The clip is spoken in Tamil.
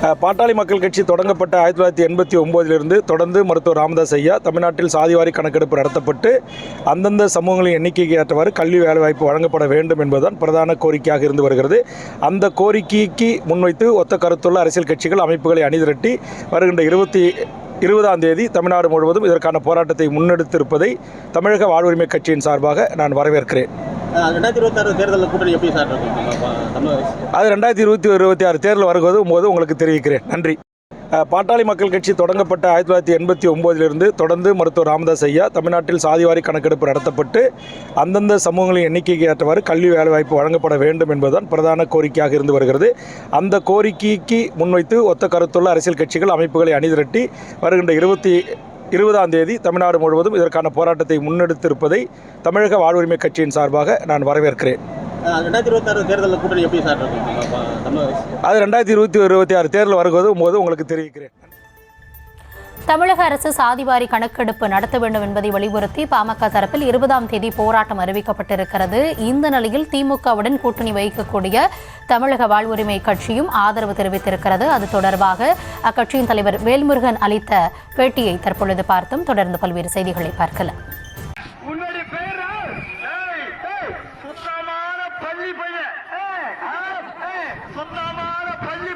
பாட்டாளி மக்கள் கட்சி தொடங்கப்பட்ட ஆயிரத்தி தொள்ளாயிரத்தி எண்பத்தி ஒம்போதிலிருந்து தொடர்ந்து மருத்துவர் ராமதாஸ் ஐயா தமிழ்நாட்டில் சாதிவாரி கணக்கெடுப்பு நடத்தப்பட்டு அந்தந்த சமூகங்களின் எண்ணிக்கைக்கு ஏற்றவாறு கல்வி வேலைவாய்ப்பு வழங்கப்பட வேண்டும் என்பதுதான் பிரதான கோரிக்கையாக இருந்து வருகிறது. அந்த கோரிக்கைக்கு முன்வைத்து ஒத்த கருத்துள்ள அரசியல் கட்சிகள் அமைப்புகளை அணிதிரட்டி வருகின்ற இருபத்தி இருபதாம் தேதி தமிழ்நாடு முழுவதும் இதற்கான போராட்டத்தை முன்னெடுத்திருப்பதை தமிழக வாழ்வுரிமை கட்சியின் சார்பாக நான் வரவேற்கிறேன். ரெண்டாயிரத்தி இருபத்தாறு தேர்தலில் கூட்டணி எப்படி சார் அது ரெண்டாயிரத்தி இருபத்தி இருபத்தி ஆறு தேர்தல் வருவது போது உங்களுக்கு தெரிவிக்கிறேன். நன்றி. பாட்டாளி மக்கள் கட்சி தொடங்கப்பட்ட ஆயிரத்தி தொள்ளாயிரத்தி எண்பத்தி ஒம்போதிலிருந்து தொடர்ந்து மருத்துவர் ராமதாஸ் ஐயா தமிழ்நாட்டில் சாதிவாரி கணக்கெடுப்பு நடத்தப்பட்டு அந்தந்த சமூகங்களின் எண்ணிக்கைக்கு ஏற்றவாறு கல்வி வேலைவாய்ப்பு வழங்கப்பட வேண்டும் என்பதுதான் பிரதான கோரிக்கையாக இருந்து வருகிறது. அந்த கோரிக்கைக்கு முன்வைத்து ஒத்த கருத்துள்ள அரசியல் கட்சிகள் அமைப்புகளை அணிதிரட்டி வருகின்ற இருபத்தி இருபதாம் தேதி தமிழ்நாடு முழுவதும் இதற்கான போராட்டத்தை முன்னெடுத்திருப்பதை தமிழக வாழ்வுரிமை கட்சியின் சார்பாக நான் வரவேற்கிறேன்? அது ரெண்டாயிரத்தி இருபத்தி இருபத்தி ஆறு தேர்தல் வருவது போது உங்களுக்கு தெரிவிக்கிறேன். தமிழக அரசு சாதிவாரி கணக்கெடுப்பு நடத்த வேண்டும் என்பதை வலியுறுத்தி பாமக தரப்பில் இருபதாம் தேதி போராட்டம் அறிவிக்கப்பட்டிருக்கிறது. இந்த நிலையில் திமுகவுடன் கூட்டணி வைக்கக்கூடிய தமிழக வாழ்வுரிமை கட்சியும் ஆதரவு தெரிவித்திருக்கிறது. அது தொடர்பாக அக்கட்சியின் தலைவர் வேல்முருகன் அளித்த பேட்டியை தற்பொழுது பார்த்தும். தொடர்ந்து பல்வேறு செய்திகளை பார்க்கலாம். சொந்தமான பள்ளி